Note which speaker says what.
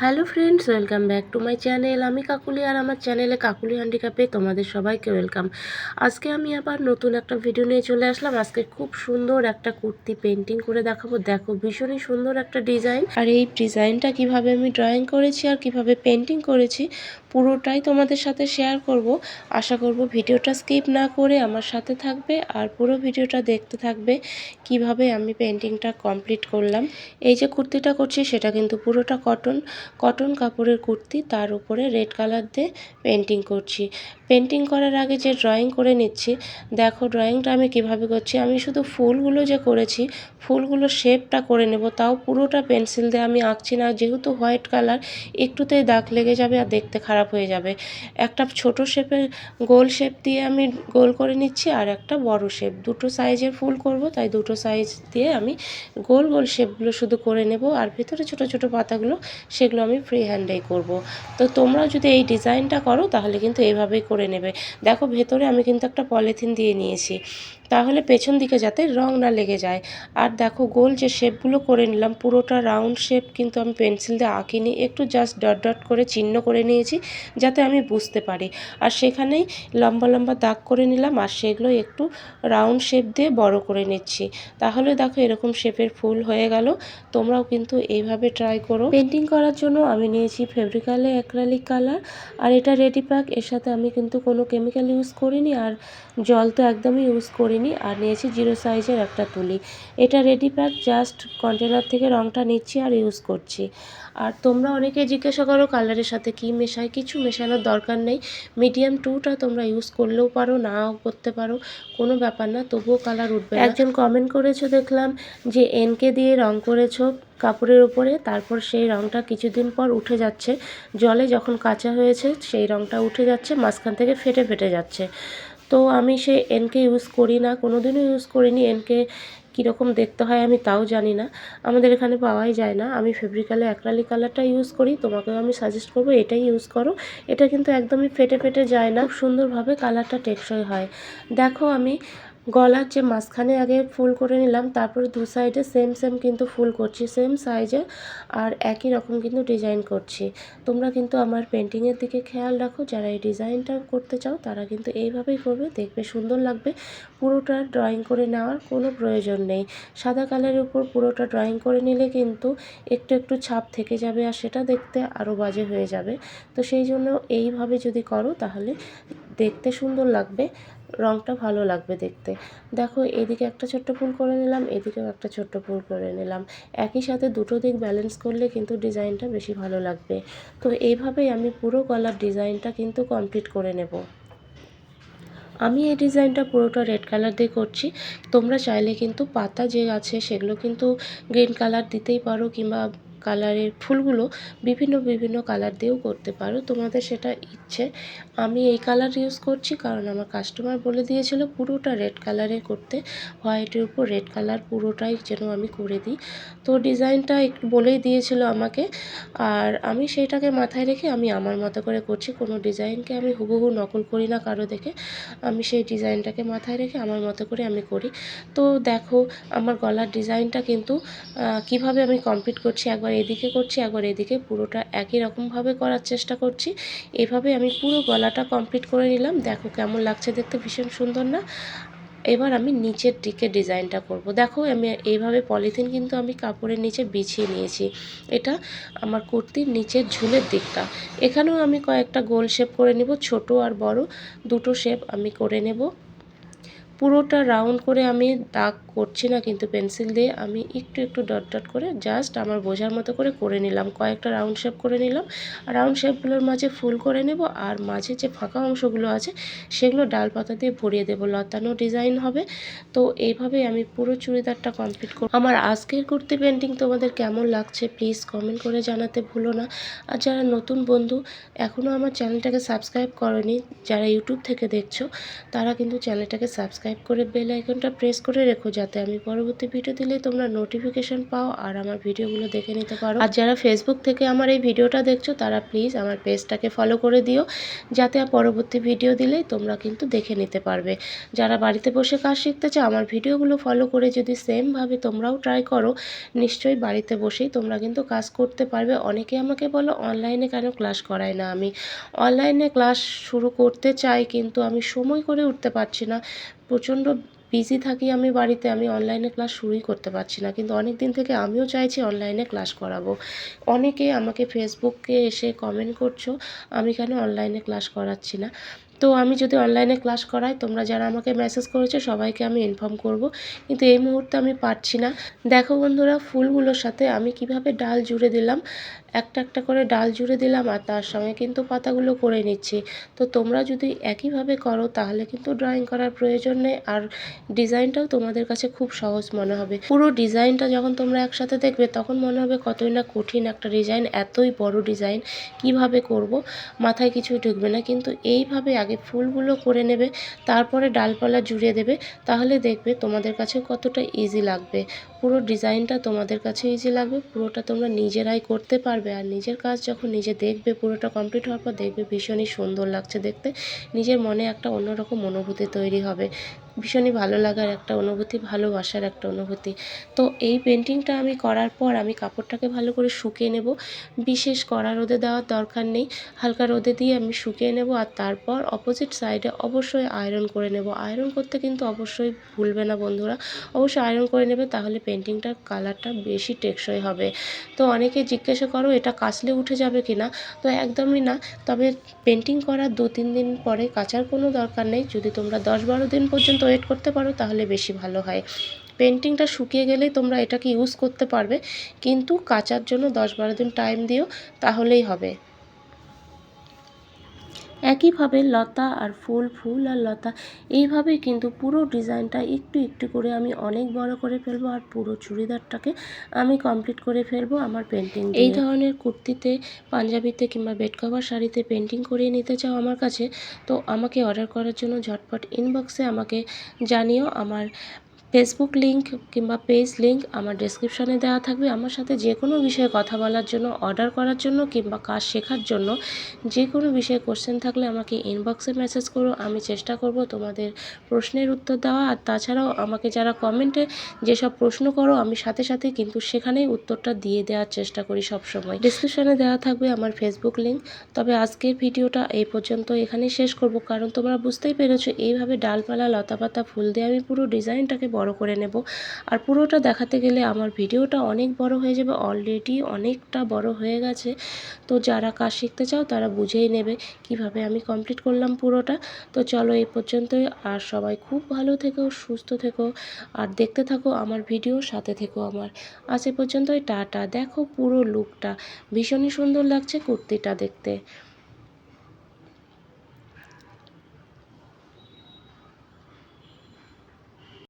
Speaker 1: Hello friends, welcome back to my channel. আমি কাকুলি আর আমার চ্যানেলে কাকুলি হ্যান্ডিক্যাপে তোমাদের সবাইকে ওয়েলকাম। আজকে আমি আবার নতুন একটা ভিডিও নিয়ে চলে আসলাম। আজকে খুব সুন্দর একটা কুর্তি পেন্টিং করে দেখাবো। দেখো, ভীষণই সুন্দর একটা ডিজাইন। আর এই ডিজাইনটা কীভাবে আমি ড্রয়িং করেছি আর কীভাবে পেন্টিং করেছি, পুরোটাই তোমাদের সাথে শেয়ার করব। আশা করব ভিডিওটা স্কিপ না করে আমার সাথে থাকবে আর পুরো ভিডিওটা দেখতে থাকবে কীভাবে আমি পেন্টিংটা কমপ্লিট করলাম। এই যে কুর্তিটা করছি, সেটা কিন্তু পুরোটা কটন। কটন কাপড়ের কুর্তি, তার উপরে রেড কালার দিয়ে পেন্টিং করছি। পেন্টিং করার আগে যে ড্রয়িং করে নিচ্ছি, দেখো ড্রয়িংটা আমি কীভাবে করছি, আমি শুধু ফুলগুলো যে করেছি, ফুলগুলো শেপটা করে নেব, তাও পুরোটা পেন্সিল দিয়ে আমি আঁকছি না, যেহেতু হোয়াইট কালার, একটুতেই দাগ লেগে যাবে আর দেখতে খারাপ হয়ে যাবে। একটা ছোট শেপের গোল শেপ দিয়ে আমি গোল করে নিচ্ছি আর একটা বড় শেপ। দুটো সাইজের ফুল করব, তাই দুটো সাইজ দিয়ে আমি গোল গোল শেপগুলো শুধু করে নেব, আর ভিতরে ছোট ছোট পাতাগুলো সেগুলো আমি ফ্রি হ্যান্ডেই করব। তো তোমরাও যদি এই ডিজাইনটা করো, তাহলে কিন্তু এইভাবেই করে নেবে। দেখো, ভেতরে আমি কিন্তু একটা পলিথিন দিয়ে নিয়েছি। তাহলে পেছন দিকে যাতে রং না লেগে যায়। আর দেখো, গোল যে শেপগুলো করে নিলাম, পুরোটা রাউন্ড শেপ কিন্তু আমি পেন্সিল দিয়ে আঁকিনি। একটু জাস্ট ডট ডট করে চিহ্ন করে নিয়েছি, যাতে আমি বুঝতে পারি। আর সেখানেই লম্বা লম্বা দাগ করে নিলাম, আর সেগুলো একটু রাউন্ড শেপ দিয়ে বড় করে নিচ্ছি। তাহলে দেখো, এরকম শেপের ফুল হয়ে গেল। তোমরাও কিন্তু এইভাবে ট্রাই করো। পেন্টিং করার জন্য আমি নিয়েছি ফেব্রিকালে অ্যাক্রালিক কালার, আর এটা রেডি প্যাক। এর সাথে আমি কিন্তু কোনো কেমিক্যাল ইউজ করিনি, আর জল তো একদমই ইউজ করিনি। আর নিয়েছি জিরো সাইজের একটা তুলি। এটা রেডি প্যাক জাস্ট কন্টেনার থেকে রঙটা নিচ্ছি আর ইউজ করছি। আর তোমরা অনেকে জিজ্ঞাসা করো কালারের সাথে কি মেশায় কিছু মেশানোর দরকার নেই। মিডিয়াম টুটা তোমরা ইউজ করলেও পারো, নাও করতে পারো, কোনো ব্যাপার না, তবুও কালার উঠবে একজন কমেন্ট করেছ দেখলাম যে এনকে দিয়ে রং করেছ কাপড়ের উপরে, তারপর সেই রঙটা কিছুদিন পর উঠে যাচ্ছে। জলে যখন কাঁচা হয়েছে, সেই রঙটা উঠে যাচ্ছে, মাঝখান থেকে ফেটে ফেটে যাচ্ছে। তো আমি সেই এনকে ইউজ করি না কোনো দিনও ইউজ করিনি এনকে কীরকম দেখতে হয় আমি তাও জানি না। আমাদের এখানে পাওয়াই যায় না। আমি ফেব্রিকালে অ্যাক্রালিক কালারটা ইউজ করি, তোমাকেও আমি সাজেস্ট করব এটাই ইউজ করো। এটা কিন্তু একদমই ফেটে ফেটে যায় না। সুন্দরভাবে কালারটা টেকসই হয়। দেখো আমি গলার যে মাঝখানে আগে ফুল করে নিলাম, তারপরে দু সাইডে সেম সেম কিন্তু ফুল করছি সেম সাইজে আর একই রকম কিন্তু ডিজাইন করছি। তোমরা কিন্তু আমার পেন্টিংয়ের দিকে খেয়াল রাখো, যারা এই ডিজাইনটা করতে চাও, তারা কিন্তু এইভাবেই করবে, দেখবে সুন্দর লাগবে। পুরোটা ড্রয়িং করে নেওয়ার কোনো প্রয়োজন নেই। সাদা কালারের উপর পুরোটা ড্রয়িং করে নিলে কিন্তু একটু একটু ছাপ থেকে যাবে আর সেটা দেখতে আরও বাজে হয়ে যাবে। তো সেই জন্য এইভাবে যদি করো, তাহলে দেখতে সুন্দর লাগবে। রঙটা ভালো লাগবে দেখতে। দেখো, এদিকে একটা ছোট্ট ফুল করে নিলাম, এদিকেও একটা ছোট্ট ফুল করে নিলাম। একই সাথে দুটো দিক ব্যালেন্স করলে কিন্তু ডিজাইনটা বেশি ভালো লাগবে। তো এইভাবেই আমি পুরো গলার ডিজাইনটা কিন্তু কমপ্লিট করে নেব। আমি এই ডিজাইনটা পুরোটা রেড কালার দিয়ে করছি। তোমরা চাইলে কিন্তু পাতা যে আছে সেগুলো কিন্তু গ্রিন কালার দিতেই পারো কিংবা কালারের ফুলগুলো বিভিন্ন বিভিন্ন কালার দিয়েও করতে পারো। তোমাদের সেটা ইচ্ছে। আমি এই কালার ইউজ করছি কারণ আমার কাস্টমার বলে দিয়েছিল পুরোটা রেড কালারে করতে। হোয়াইটের উপর রেড কালার পুরোটাই যেন আমি করে দিই। তো ডিজাইনটা একটু বলেই দিয়েছিল আমাকে। আর আমি সেইটাকে মাথায় রেখে আমি আমার মতো করে করছি। কোনো ডিজাইনকে আমি হুবহু নকল করি না কারও দেখে। আমি সেই ডিজাইনটাকে মাথায় রেখে আমার মতো করে আমি করি। তো দেখো, আমার গলার ডিজাইনটা কিন্তু কীভাবে আমি কমপ্লিট করছি একবার এদিকে করছি, একবার এদিকে পুরোটা একই রকমভাবে করার চেষ্টা করছি। এভাবে আমি পুরো গলাটা কমপ্লিট করে নিলাম। দেখো কেমন লাগছে দেখতে, ভীষণ সুন্দর না? এবার আমি নিচের দিকে ডিজাইনটা করব। দেখো আমি এইভাবে পলিথিন কিন্তু আমি কাপড়ের নিচে বিছিয়ে নিয়েছি। এটা আমার কুর্তির নিচের ঝুলের দিকটা। এখানেও আমি কয়েকটা গোল শেপ করে নেব, ছোট আর বড়। দুটো শেপ আমি করে নেব। পুরোটা রাউন্ড করে আমি দাগ করছি না, কিন্তু পেন্সিল দিয়ে আমি একটু একটু ডট ডট করে জাস্ট আমার বোঝার মতো করে করে নিলাম। কয়েকটা রাউন্ড শেপ করে নিলাম। রাউন্ড শেপগুলোর মাঝে ফুল করে নেব আর মাঝে যে ফাঁকা অংশগুলো আছে সেগুলো ডাল পাতা দিয়ে ভরিয়ে দেবো। লতানো ডিজাইন হবে। তো এইভাবেই আমি পুরো চুড়িদারটা কমপ্লিট করব আমার আজকের কুর্তি পেন্টিং তোমাদের কেমন লাগছে প্লিজ কমেন্ট করে জানাতে ভুলো না। আর যারা নতুন বন্ধু এখনও আমার চ্যানেলটাকে সাবস্ক্রাইব করেনি, যারা ইউটিউব থেকে দেখছ, তারা কিন্তু চ্যানেলটাকে সাবস্ক্রাইব করে বেল আইকনটা প্রেস করে রেখো যাতে আমি পরবর্তী ভিডিও দিলে তোমরা নোটিফিকেশান পাও আর আমার ভিডিওগুলো দেখে নিতে পারো। আর যারা ফেসবুক থেকে আমার এই ভিডিওটা দেখছ, তারা প্লিজ আমার পেজটাকে ফলো করে দিও, যাতে পরবর্তী ভিডিও দিলেই তোমরা কিন্তু দেখে নিতে পারবে। যারা বাড়িতে বসে কাজ শিখতে চাও, আমার ভিডিওগুলো ফলো করে যদি সেমভাবে তোমরাও ট্রাই করো, নিশ্চয়ই বাড়িতে বসেই তোমরা কিন্তু কাজ করতে পারবে। অনেকে আমাকে বলো অনলাইনে কেন ক্লাস করাই না? আমি অনলাইনে ক্লাস শুরু করতে চাই, কিন্তু আমি সময় করে উঠতে পারছি না। প্রচণ্ড বিজি থাকি আমি বাড়িতে, আমি অনলাইনে ক্লাস শুরুই করতে পারছি না। কিন্তু অনেক দিন থেকে আমিও চাইছি অনলাইনে ক্লাস করাবো। অনেকে আমাকে ফেসবুকে এসে কমেন্ট করছ, আমি কেন অনলাইনে ক্লাস করাচ্ছি না? তো আমি যদি অনলাইনে ক্লাস করাই, তোমরা যারা আমাকে মেসেজ করেছ, সবাইকে আমি ইনফর্ম করব। কিন্তু এই মুহূর্তে আমি পারছি না। দেখো বন্ধুরা, ফুলগুলোর সাথে আমি কীভাবে ডাল জুড়ে দিলাম? একটা একটা করে ডাল জুড়ে দিলাম আর তার সঙ্গে কিন্তু পাতাগুলো করে নিচ্ছি। তো তোমরা যদি একইভাবে করো, তাহলে কিন্তু ড্রয়িং করার প্রয়োজন নেই আর ডিজাইনটাও তোমাদের কাছে খুব সহজ মনে হবে। পুরো ডিজাইনটা যখন তোমরা একসাথে দেখবে, তখন মনে হবে কতই না কঠিন একটা ডিজাইন এতই বড় ডিজাইন কীভাবে করব? মাথায় কিছুই ঢুকবে না। কিন্তু এইভাবে আগে ফুলগুলো করে নেবে, তারপরে ডালপালা জুড়ে দেবে, তাহলে দেখবে তোমাদের কাছে কতটা ইজি লাগবে। পুরো ডিজাইনটা তোমাদের কাছে ইজি লাগবে, পুরোটা তোমরা নিজেরাই করতে পারবে। আর নিজের কাজ যখন নিজে দেখবে, পুরোটা কমপ্লিট হওয়ার পর দেখবে ভীষণই সুন্দর লাগছে দেখতে। নিজের মনে একটা অন্যরকম অনুভূতি তৈরি হবে। ভীষণই ভালো লাগার একটা অনুভূতি, ভালোবাসার একটা অনুভূতি। তো এই পেন্টিংটা আমি করার পর আমি কাপড়টাকে ভালো করে শুকিয়ে নেব। বিশেষ কড়া রোদে দেওয়ার দরকার নেই। হালকা রোদে দিয়ে আমি শুকিয়ে নেব আর তারপর অপোজিট সাইডে অবশ্যই আয়রন করে নেব। আয়রন করতে কিন্তু অবশ্যই ভুলবে না বন্ধুরা। অবশ্যই আয়রন করে নেবে তাহলে পেন্টিংটার কালারটা বেশি টেকসই হবে। তো অনেকে জিজ্ঞাসা করো, এটা কাচলে উঠে যাবে কি না তো একদমই না। তবে পেন্টিং করার দু তিন দিন পরে কাচার কোনো দরকার নেই। যদি তোমরা দশ বারো দিন পর্যন্ত ওয়েট করতে পারো, তাহলে বেশি ভালো হয়। পেন্টিংটা শুকিয়ে গেলেই তোমরা এটাকে ইউজ করতে পারবে, কিন্তু কাচার জন্য দশ বারো দিন টাইম দিও, তাহলেই হবে। একইভাবে লতা আর ফুল ফুল আর লতা, এইভাবেই কিন্তু পুরো ডিজাইনটা একটু একটু করে আমি অনেক বড় করে ফেলব আর পুরো চুড়িদারটাকে আমি কমপ্লিট করে ফেলব আমার পেন্টিং এই ধরনের কুর্তিতে, পাঞ্জাবিতে কিংবা বেড কভার শাড়িতে পেন্টিং করিয়ে নিতে চাও আমার কাছে, তো আমাকে অর্ডার করার জন্য ঝটপট ইনবক্সে আমাকে জানিও, আমার ফেসবুক লিঙ্ক কিংবা পেজ লিঙ্ক আমার ডেসক্রিপশানে দেওয়া থাকবে। আমার সাথে যে কোনো বিষয়ে কথা বলার জন্য অর্ডার করার জন্য কিংবা কাজ শেখার জন্য যে কোনো বিষয়ে কোশ্চেন থাকলে আমাকে ইনবক্সে মেসেজ করো। আমি চেষ্টা করব তোমাদের প্রশ্নের উত্তর দেওয়া। আর তাছাড়াও আমাকে যারা কমেন্টে যেসব প্রশ্ন করো, আমি সাথে সাথে কিন্তু সেখানেই উত্তরটা দিয়ে দেওয়ার চেষ্টা করি সবসময়। ডিসক্রিপশানে দেওয়া থাকবে আমার ফেসবুক লিঙ্ক তবে আজকের ভিডিওটা এই পর্যন্ত এখানেই শেষ করব। কারণ তোমরা বুঝতেই পেরেছ, এইভাবে ডালপালা, লতাপাতা, ফুল দিয়ে আমি পুরো ডিজাইনটাকে বড় করে নেব। আর পুরোটা দেখাতে গেলে আমার ভিডিওটা অনেক বড় হয়ে যাবে অলরেডি অনেকটা বড় হয়ে গেছে। তো যারা কাজ শিখতে চাও তারা বুঝেই নেবে কীভাবে আমি কমপ্লিট করলাম পুরোটা। তো চলো এই পর্যন্তই। আর সবাই খুব ভালো থেকো, সুস্থ থেকো, আর দেখতে থাকো আমার ভিডিও, সাথে থেকো আমার। আজ এ পর্যন্তই, টাটা। দেখো পুরো লুকটা ভীষণই সুন্দর লাগছে কুর্তিটা দেখতে।